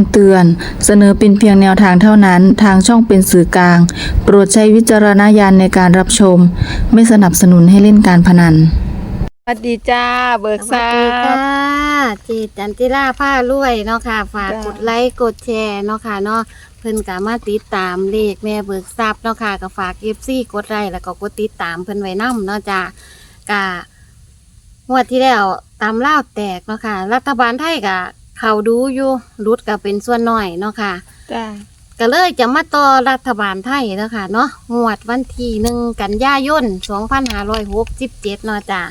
ำเตือน เสนอเป็นเพียงแนวทางเท่านั้น ทางช่องเป็นสื่อกลาง โปรดใช้วิจารณญาณในการรับชม ไม่สนับสนุนให้เล่นการพนัน สวัสดีจ้า เบิกสวัทราสดีค่ะบเจจันจิราผ้ารวยเนาะค่ะ ฝากจ้ะ กดไลค์กดแชร์เนาะค่ะเนาะเพิ่นก็มาติดตามเลขแม่เบิกทรัพย์เนาะค่ะก็ฝาก FC กดไลค์แล้วก็กดติดตามเพิ่นไว้นํเนาะจ้ะกะงวดที่แล้วตามล่าวแตกเนาะค่ะ รัฐบาลไทยก็ เข้าดูอยู่รุดก็เป็นส่วนน้อยเนาะค่ะ จ้าก็เลยจะมาต่อรัฐบาลไทยเนาะค่ะเนาะงวดวันที่หนึ่งกันยายน2567เนาะจ้ะ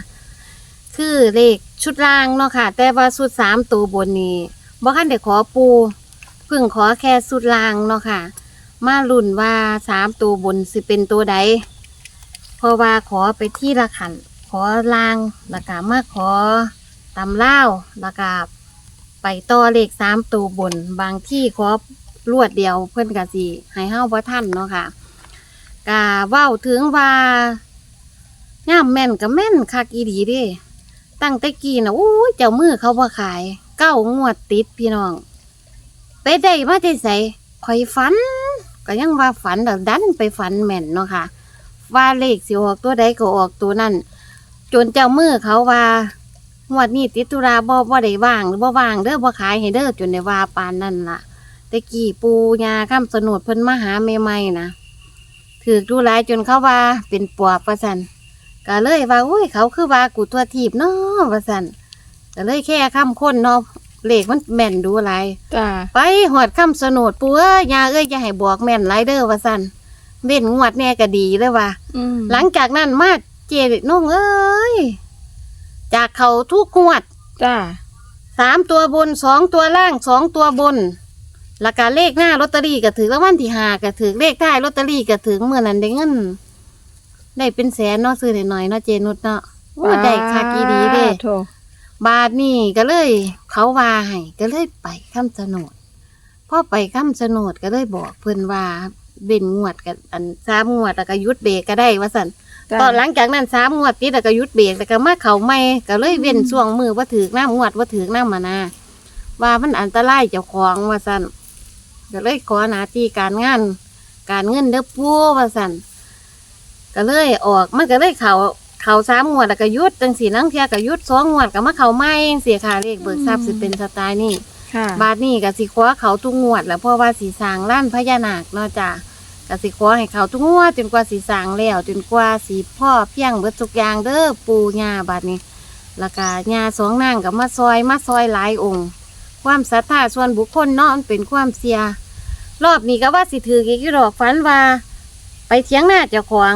คือเลขชุดล่างเนาะค่ะ แต่ว่าชุดสามตัวบนนี้บ่คันได้ขอปูเพิ่งขอแค่ชุดล่างเนาะค่ะ มาลุ่นว่าสามตัวบนสิเป็นตัวใดเพราะว่าขอไปที่ละขันขอล่างแล้วก็มาขอตำเล่าวแล้วก็ ไปต่อเลขสามตัวบน บางที่ขอรวดเดียวเพื่อนกะสิให้เฮาบ่ทันเนาะค่ะกะเว้าถึงว่าย่ามแม่นก็แม่นคักอีดีเด้ ตั้งแต่กี้นะอู้ยเจ้ามือเขาบ่ขาย เก้างวดติดพี่น้อง ไปได้มาได้ใส่ข่อยฝัน ก็ยังว่าฝันแต่ดันไปฝันแม่นเนาะค่ะ ว่าเลขสิออกตัวใดก็ออกตัวนั้นจนเจ้ามือเขาว่า งวดนี้ติดตุราบ่บ่ได้ว่างหรือบ่ว่างเด้อบ่ขายให้เด้อจนได้ว่าปานนั้นล่ะแต่กี้ปูยาข้ามสนุดเพิ่นมาหาใหม่ๆนะถือดูหลายจนเขาว่าเป็นปอบประสันก็เลยว่าอุ้ยเขาคือว่ากูตัวทีบเนาะว่าสันก็เลยแค่คำคนเนาะเลขมันแม่นดูอะไรจ้าไปหอดคำสนดปูเอ้ยยาเอ้ยอย่าให้บอกแม่นไรเด้อว่าสันเว้นงวดแน่ก็ดีเลยว่าอืมหลังจากนั้นมาเจนุ่งเอ้ย จากเขาทุกงวดจ้าสามตัวบนสองตัวล่างสองตัวบนแล้วก็เลขหน้าลอตเตอรี่ก็ถือแล้ววันที่หาก็ถือเลขท้ายลอตเตอรี่ก็ถือเมื่อนั้นได้เงิน ได้เป็นแสนเนาะซื้อหน่อยๆเนาะเจนุชเนาะว่าได้ค่ากีดีเด้ โถบาทนี่ก็เลย เขาว่าให้ก็เลยไปคำสนดพอไปคำสนดก็เลยบอกเพิ่นว่าเบ่นงวดกันอันสามงวดแล้วก็หยุดเบรกก็ได้ว่าสัน จ้าตอนหลังจากนั้นสามงวดติดแล้วก็หยุดเบรกแล้วก็มาเขาไม่ก็เลยเว้นช่วงมือว่าถือน้ำงวดว่าถือน้ำมานาว่ามันอันตรายเจ้าของว่าสันก็เลยขอหน้าที่การงาน การเงินเด้อปูว่าสันก็เลยออกมันก็เลยเขาเขาสามงวดแล้วก็หยุดจังสีนังเทียก็หยุดสองงวดก็มาเขาไม่เสียค่าเลขเบิกทรัพย์สิเป็นสไตล์นี่ค่ะบาทนี่ก็สิขอเขาทุกงวดแหล้วเพราะว่าสีสร้างล้านพญานาคเนาะจ้ะ ก็สิขอให้เขาทุกงวดจนกว่าสีสร้างแล้วจนกว่าสีพ่อเพียงเบิดทุกอย่างเด้อปู่ย่าบาทนี้แล้วก็ย่าสองนางกับมาซอยมาซอยหลายองค์ ความศรัทธาส่วนบุคคลเนาะมันเป็นความเสีย รอบนี้ก็ว่าสิถืออีกอยู่ดอกฝันว่า ไปเถียงหน้าเจ้าของ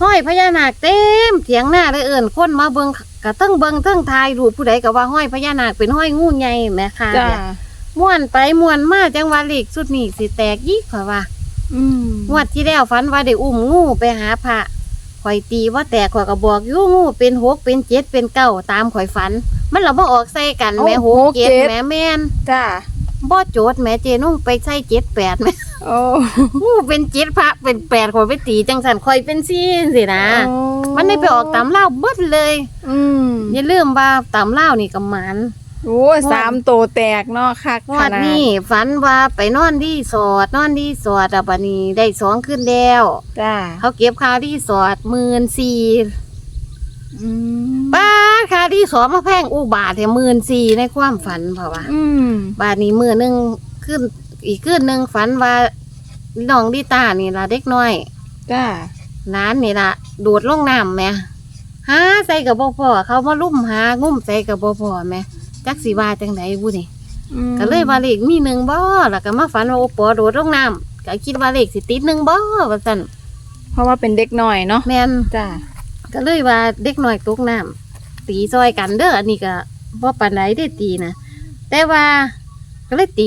ห้อยพญานาคเต็มเถียงหน้าเลยเอิ่นคนมาเบิงกะตั้งเบิงตั้งทายรูปผู้ใดก็ว่าห้อยพญานาคเป็นห้อยงูใหญ่แม่ค่ะจ้าเนี่ย ม่วนไปม่วนมาจังว่าเลขสุดนี้สิแตกยี่ข่อยว่าอืมงวดที่แล้วฝันว่าได้อุ้มงูไปหาพระข่อยตีว่าแตกข่อยก็บอกอยู่งูเป็นหกเป็นเจ็ดเป็นเก้าตามข่อยฝัน มันเราบ่ออกใส่กันแหม่หกเจ็ดแหม่แม่นจ้าบ่โจทย์แหม่เจนุ่งไปใส่เจ็ดแปดแหม่โอ้งูเป็นเจ็ดพระเป็นแปดข่อยไปตีจังสันข่อยเป็นซี่สินะโอ้มันได้ไปออกตามเล่าวเบิดเลย อืมอย่าลืมว่าตามเล่าวนี่ก็หมัน โอ้ยสามโตแตกเนาะคักงวดนี้ฝันว่าไปนอนที่สอดนอนที่สอดอะบัดนี้ได้สองขึ้นแล้ว จ้าเขาเก็บค่าที่สอดหมื่นสี่อืมป้าดค่าที่สอดมาแพงอุบาทเนี่ยหมื่นสี่ในความฝันเพราะว่า อืมบาทนี้มือหนึ่งขึ้นอีกขึ้นหนึ่งฝันว่าน้องดิตานี่ละเด็กน้อยจ้าร้านนี่ละโดดลงน้ำแหม่หาใส่กับบ่พอเขามาลุ่มหางุ่มใส่กับบ่พอแหม่ จักสีว่าจังไดบุนี่อืมก็เลยว่าเลขมีหนึ่งบ่แล้วก็มาฝันว่าโอปอโดดลงน้ำก็คิดว่าเลขสิติดหนึ่งบ่ว่าซั่นเพราะว่าเป็นเด็กหน่อยเนาะแม่นจ้าก็เลยว่าเด็กน้อยตกน้ำตีซอยกันเด้ออันนี้ก็บ่ปานใดได้ตีนะแต่ว่าก็เลยตี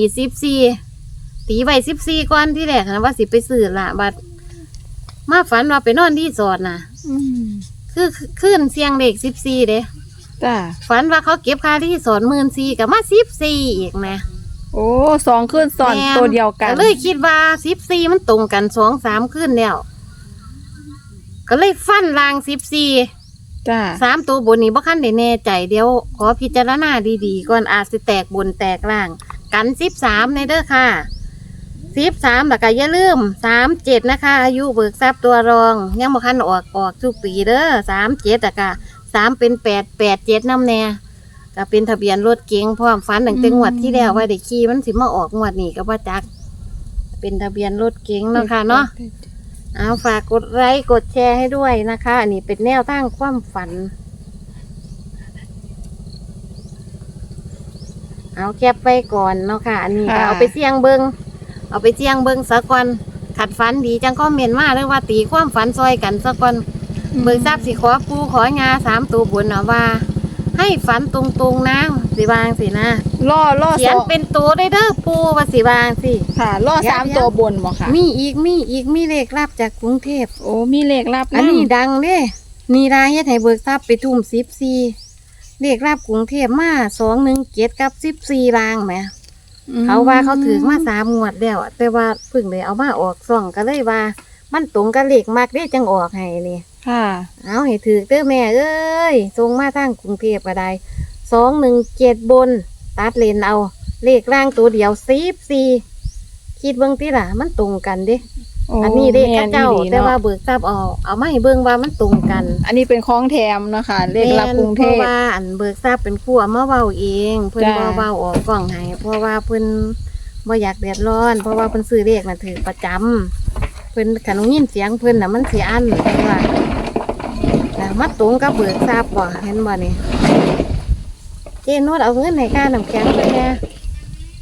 14ตีไว้14ก่อนที่แรกนะว่าสิไปซื้อละบัดมาฝันว่าไปนอนที่สอดน่ะอืมคือขึ้นเสียงเลข14เด้ จ้าฝันว่าเขาเก็บค่าที่สอน14กับมา14อีกนะโอ้สองขึ้นสอนแม่ตัวเดียวกันก็เลยคิดว่า14มันตรงกัน2 3ขึ้นแล้วก็เลยฟันลาง14จ้าสามตัวบนนี้บ่คันได้แน่ใจเดี๋ยวขอพิจารณาดีๆก่อนอาจสิแตกบนแตกล่าง กันสิบสามในเด้อค่ะสิบสามแล้วก็อย่าลืมสามเจ็ดนะคะ อายุเบิกทรัพย์ตัวรอง ยังบ่คันออกออกทุกปีเด้อสามเจ็ดอะค่ะ สามเป็นแปดแปดเจ็ดน้ำแน่ก็เป็นทะเบียนรถเก๋งพร้อมฝันตั้งแต่งวดที่แล้วว่าได้ขี่มันสิมาออกงวดนี้ก็ว่าจัก เป็นทะเบียนรถเก๋งเนาะค่ะเนาะเอาฝากกดไลค์กดแชร์ให้ด้วยนะคะ อันนี้เป็นแนวทางความฝัน เอาแคปไปก่อนเนาะค่ะ อันนี้ก็ค่ะเอาไปเสี่ยงเบิงเอาไปเสี่ยงเบิงสักก่อนขัดฝันดีจังก็เมนมาเลยว่าตีความฝันซอยกันสักก่อน เบิกทราบสิขอปูของาสามตัวบนเนาะว่า ให้ฝันตรงๆนะสิวางสินะล่อล่อเขียสนองเป็นตัวได้เด้อปูว่าสิวางสิ ค่ะล่อเดี๋ยวสามเดี๋ยว ตัวบนบ่ค่ะมีอีกมีอีกมีเลขรับจากกรุงเทพ โอ้มีเลขลับอันนี้ำดังเด้นี่รายเฮ็ดให้เบิกทรัพย์ไปทุ่มสิบสี่เรียกรับกรุงเทพมาสองหนึ่งเกียรกับสิบสี่รางแหมอืมเขาว่าเขาถือมาสามงวดแล้วอะแต่ว่าเพิ่งเลยเอามาออกซ่องก็เลยว่า มันตรงกับเลขมากได้จังออกให้นี่ ค่ะ เอาให้ถือเด้อแม่เอ้ยส่งมาทางกรุงเทพก็ได้สองหนึ่งเจ็ดบน ตัดเลนเอา เลขร่างตัวเดียวสิบสี่คิดเบิ่งติล่ะ มันตรงกันเด้โอ้อันนี้เด้แม่ข้าเจ้าอีหลีแต่เนะว่าเบิกทรัพย์เอาเอามาให้เบิ่งว่ามันตรงกันอันนี้เป็นของแถมเนาะคะเลขลับกรุงเทเพราะพว่าอันเบิกทราบเป็นคู่เอามาเว้าเอง เพิ่นจ้า บ่เว้าออกกล่องให้เพราะว่าเพิ่นบ่อยากเดือดร้อน เพราะว่าเพิ่นซื้อเลขน่ะถือประจำเพิ่นคันยินเสียงเพิ่นน่ะมันสิอันเพิ่นว่าแต่ มาตรงกับเบิกทราบบ่เห็นบ่นี่เจนวดเอาเงินให้ค่าน้ำแข็งไปแน่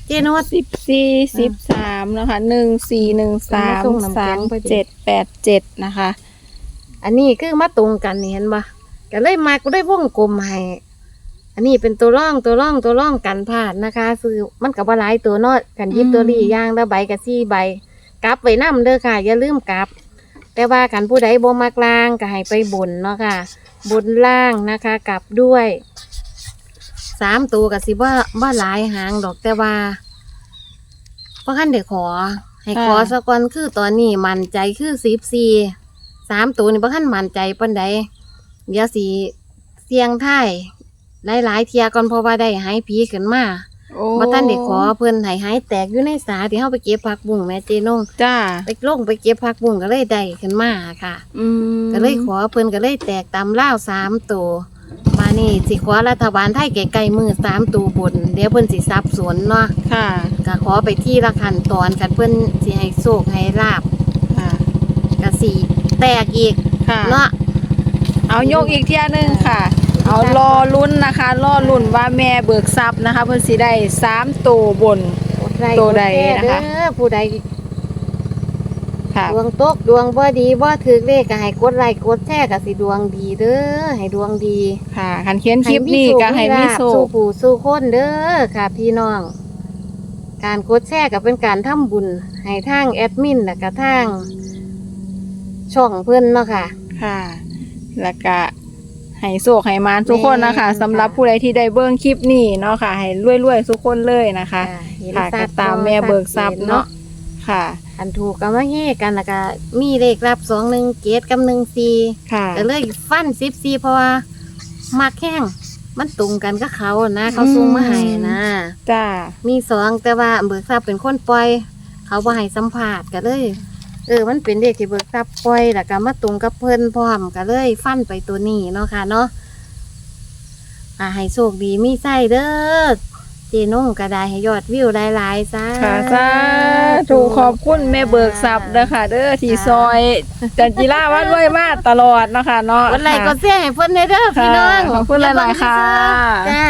เจนวดสิบสี่สิบสามนะคะหนึ่งสี่หนึ่งสามส่งน้ำแข็สามงไปดิเจ็ดแปดเจ็ดนะคะ อันนี้คือมาตรงกันนี่เห็นบ่ก็เลยมาก็ได้วงกลมให้อันนี้เป็นตัวร่องตัวร่องตัวร่องกันพลาดนะคะ คือมันกับว่าหลายตัวเนาะกันยิบอืมตัวรีอย่างละใบกับสี่ใบกลับไว้นํเด้อค่ะอย่าลืมกลับ แต่ว่ากันผู้ใดบ่มักล่างก็ให้ไปบนเนาะค่ะ บนล่างนะคะกลับด้วยสามตัวกับสิว่าว่าหลายหางดอกแต่ว่าเพราะขั้นเดี๋ยวขอ ให้ขอสักวันคือตอนนี้มั่นใจคือสิบสี่สามตัวนี่เพราะขั้นมั่นใจปันใดเดี๋ยวสีเสียงไทายหลายๆเทียก่อนเพราะว่าได้หายผีขึ้นมา โอ้บ่ทันได้ขอเพิ่นให้หายแตกอยู่ในสาที่เฮาไปเก็บผักบุ้งแม่เจนงจ้าไปลงไปเก็บผักบุ้งก็เลยได้ขึ้นมาค่ะ อืมก็เลยขอเพิ่นก็เลยแตกตามล่าวสามตัวมานี่สิขอรัฐบาลไทยไกลๆมือสามตัวบน เดี๋ยวเพิ่นสิสับสนเนาะค่ะ ก็ขอไปที่ละขั้นตอนกันเพิ่นสิให้โชคให้ลาบค่ะก็สิแตกอีกค่ะ เนาะเอายกอีกเที่ยหนึงค่ะ เอารอลุ้นนะคะรอลุ้นว่าแม่เบิกทรัพย์นะคะ เพิ่นสิได้สามตัวบนกดไลค์ตัวใดกแชร์นะคะเด้อผู้ใดค่ะดวงตกดวงบ่ดีบ่ถือเลขก็ให้กดไลค์กดแชร์ก็สิดวงดีเด้อให้ดวงดี ค่ะคันเขียนคลิปนี้ก็ให้มีโชสู้คผู้สู้คนเด้อค่ะ พี่น้อง การกดแชร์ก็เป็นการทำบุญให้ทางแอดมินและก็ทางช่องเพิ่นเนาะค่ะ ค่ะ แล้วก็ ให้โชคให้มานทุกคนนะคะแม่นสำหรับผู้ใดที่ได้เบิ่งคลิปนี้เนาะค่ะ ให้รวยๆทุกคนเลยนะคะอ่าเห็นค่ะชัก็ดตามแม่เบิกทรัพย์เนาะค่ะ อันถูกก็มาเฮกันแล้วก็มีเลขรับสองหนึ่งเกตกับหนึ่งสี่ค่ะก็เลยฟันสิบสี่เพราะว่ามักแข้งมันตรงกันกับเขานะ เขาอืมส่งมาให้นะจ้ามีสองแต่ว่าเบิกทรัพย์เป็นคนปล่อย เขาบ่ให้สัมภาษณ์ก็เลย เออ มันเป็นเด็กที่เบิกทรัพย์ปล่อยแล้วก็มาตรงกับเพิ่นพร้อมก็เลยฟันไปตัวนี้เนาะค่ะเนาะอ่าให้โชคดีมีไส้เด้อเจนุ่งก็ได้ให้ยอดวิวหลายๆซะค่ะสาธุขอบคุณแม่เบิกทรัพย์เด้อค่ะเด้อที่ซอยจันจิราว่ารวยมากตลอดเนาะคะเนาะวันไรก็ค่ะเสียให้เพิ่นเด้อพี่น้องค่ะขอบคุณหลายๆค่ะจ้า